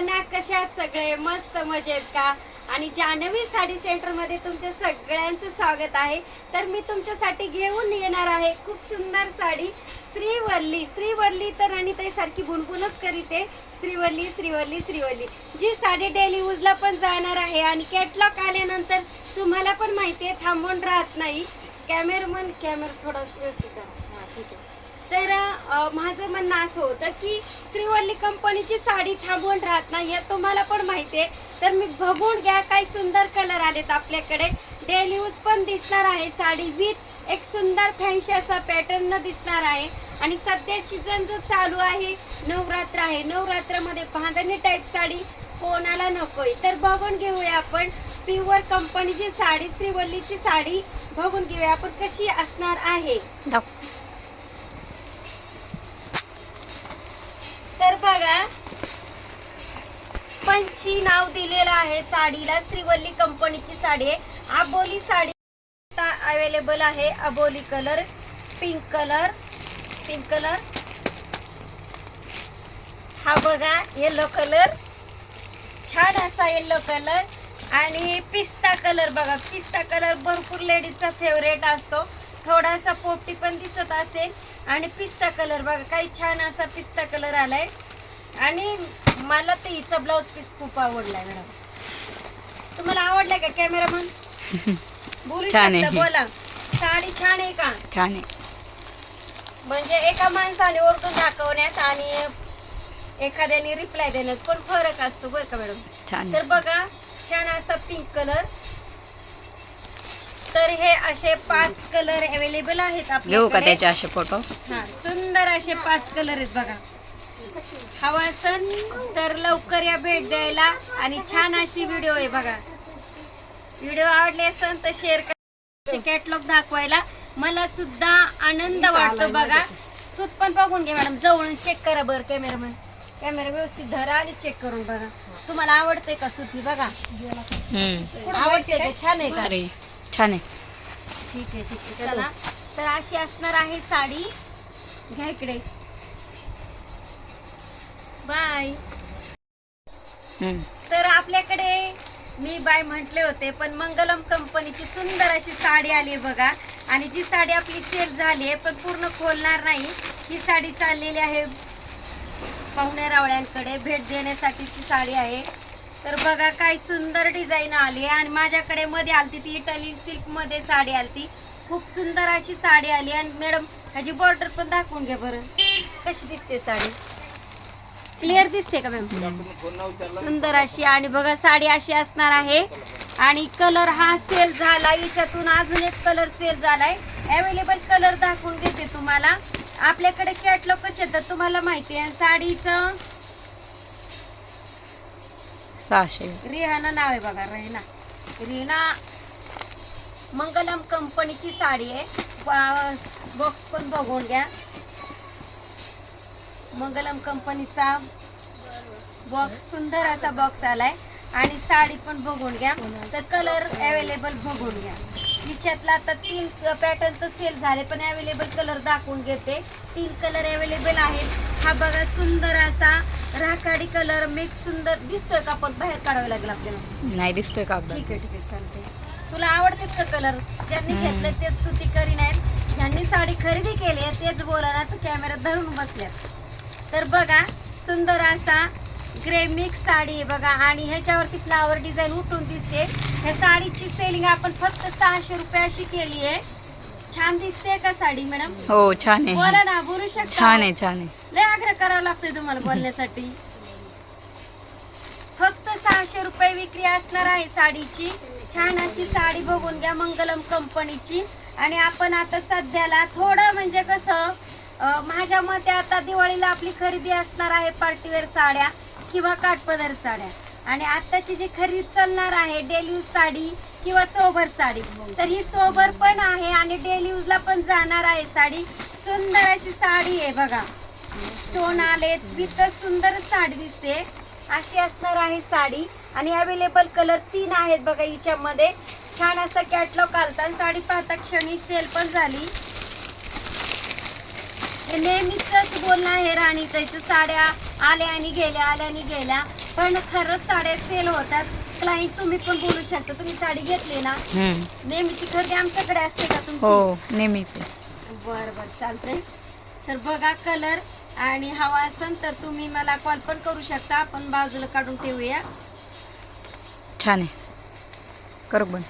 ना कशा सगळे मस्त मजेत का? आणि जान्हवी साडी सेंटरमध्ये तुमच्या सगळ्यांचं स्वागत आहे. तर मी तुमच्यासाठी घेऊन येणार आहे खूप सुंदर साडी. श्रीवल्ली श्रीवल्ली तर आणि ते सारखी गुणगुणच करीते. श्रीवल्ली श्रीवल्ली श्रीवल्ली. जी साडी डेली यूजला पण जाणार आहे आणि कॅटलॉग आल्यानंतर तुम्हाला पण माहिती आहे थांबून राहत नाही. कॅमेरामन कॅमेरा थोडा व्यवस्थित करा. तर माझं म्हणणं असं होतं की श्रीवल्ली कंपनीची साडी थांबवून राहत नाही हे तुम्हाला पण माहिती आहे. तर मी बघून घ्या काय सुंदर कलर आलेत आपल्याकडे. डेली यूज पण दिसणार आहे साडी. विथ एक सुंदर फॅन्सी असा पॅटर्न दिसणार आहे. आणि सध्या सीझन जो चालू आहे नवरात्र आहे. नवरात्रामध्ये बांधणी टाईप साडी कोणाला नकोय. तर बघून घेऊया आपण. प्युअर कंपनीची साडी श्रीवल्लीची साडी बघून घेऊया. आपण कशी असणार आहे? तर बघा. पंची नाव दिलेलं आहे साडीला. श्रीवल्ली कंपनीची साडी आहे. अबोली साडी अवेलेबल आहे. अबोली colour pink colour pink colour हा बघा येलो कलर छान असा येलो कलर आणि पिस्ता कलर बघा. पिस्ता कलर भरपूर लेडीजचा फेवरेट असतो. थोडासा पोपटी पण दिसत असेल. आणि पिस्ता कलर बघा काही छान असा पिस्ता कलर आलाय. आणि मला तर हिचा ब्लाऊज पीस खूप आवडलाय मॅडम. तुम्हाला आवडलाय का कॅमेरामन? बोलू. शकता बोला. साडी छान आहे का? छान आहे. म्हणजे एका माणसाने ओरडून दाखवण्यात आणि एखाद्याने रिप्लाय देण्यात पण फरक असतो बरं का मॅडम? छान तर. बघा छान असा पिंक कलर तर हे असे पाच कलर अवेलेबल आहेत घेऊ का आपल्याकडे त्याचे असे फोटो हा सुंदर असे पाच कलर आहेत बघा. हवा सण तर लवकर या भेट द्यायला आणि छान अशी व्हिडिओ आहे बघा. व्हिडिओ आवडले असेल तर शेअर करा. कॅटलॉग दाखवायला मला सुद्धा आनंद वाटतो बघा. सूत पण बघून घे मॅडम जवळून चेक करा बरं कॅमेरामॅन कॅमेरा व्यवस्थित धरा आणि चेक करून बघा. तुम्हाला आवडते का सुती बघा? हम्म. आवडते का? छान आहे का? अरे छान आहे. ठीक आहे ठीक आहे. चला. तर अशी असणार आहे साडी. घ्या इकडे. बाय. तर आपल्याकडे मी बाय म्हटले होते पण मंगलम कंपनीची सुंदर अशी साडी आली बघा. आणि जी साडी आपली सेल झाली आहे पण पूर्ण खोलणार नाही. ही साडी चाललेली आहे पाहुण्या रावळ्यांकडे. भेट देण्यासाठीची साडी आहे. तर बघा काय सुंदर डिझाईन आली आहे. आणि माझ्याकडे मध्ये आलती ती इटालियन सिल्कमध्ये साडी आलती. खूप सुंदर अशी साडी आली आणि मॅडम ह्याची बॉर्डर पण दाखवून घ्या बरं. कशी दिसते साडी? क्लिअर दिसते का मॅम सुंदर अशी. आणि बघा साडी अशी असणार आहे. आणि कलर हा सेल झाला. याच्यातून अजून एक कलर सेल झालाय. अवेलेबल कलर दाखवून घेते तुम्हाला. आपल्याकडे कॅटलॉगच येतात तुम्हाला माहिती आहे साडीचं सहाशे. रिहाना नाव आहे बघा रेना रिना मंगलम कंपनीची साडी आहे. बॉक्स पण बघून घ्या. मंगलम कंपनीचा बॉक्स सुंदर असा बॉक्स आलाय. आणि साडी पण बघून घ्या. तर कलर अवेलेबल बघून घ्या. हिच्यातला आता तीन पॅटर्न तर सेल झाले पण अवेलेबल कलर दाखवून घेते. तीन कलर अवेलेबल आहेत. हा बघा सुंदर असा राखाडी कलर मिक्स सुंदर. दिसतोय का पण बाहेर काढावं लागेल आपल्याला. नाही दिसतोय का? ठीक आहे ठीक आहे चालते तुला आवडतेच का कलर ज्यांनी. घेतलं तेच स्तुती करीन आहेत ज्यांनी साडी खरेदी केली आहे तेच बोला ना तू कॅमेरा धरून बसल्यात. तर बघा सुंदर असा ग्रे मिक्स साडी आहे बघा. आणि ह्याच्यावरती फ्लावर डिझाईन उठून दिसते. ह्या साडीची सेलिंग आपण फक्त सहाशे रुपये अशी केली आहे. छान दिसते का साडी मॅडम हो छान आहे. बोला ना बोलू शकता? छान आहे छान आहे. लय आग्रह करावा लागतोय तुम्हाला बोलण्यासाठी. फक्त सहाशे रुपये विक्री असणार आहे साडीची. छान अशी साडी बघून घ्या मंगलम कंपनीची. आणि आपण आता सध्याला थोडं म्हणजे कसं अं, माझ्या मते आता दिवाळीला आपली खरेदी असणार आहे पार्टीवेअर साड्या. किंवा काठपदर साड्या. आणि आताची जी खरेदी चालणार आहे डेली यूज साडी किंवा सोबर साडी. तर ही सोबर पण आहे आणि डेली यूजला पण जाणार आहे साडी. सुंदर अशी साडी आहे बघा. स्टोन आलेत विथ सुंदर साडी दिसते. अशी असणार आहे साडी. आणि अवेलेबल कलर तीन आहेत बघा हिच्यामध्ये. छान असा कॅटलॉग आलता आणि साडी पाहता क्षणी सेल पण झाली. नेहमीच बोलणं आहे राणीचं साड्या. आल्या आणि गेल्या आल्या आणि गेल्या. पण खरंच साड्या सेल होतात. क्लायंट तुम्ही पण बोलू शकता. तुम्ही साडी घेतली ना हम्म. नेहमीची खरेदी आमच्याकडे असते का तुमची? हो नेहमीच. बर बर चालतंय. तर बघा कलर आणि हवा असेल तर तुम्ही मला कॉल पण करू शकता. आपण बाजूला काढून ठेवूया. छान आहे. कर बन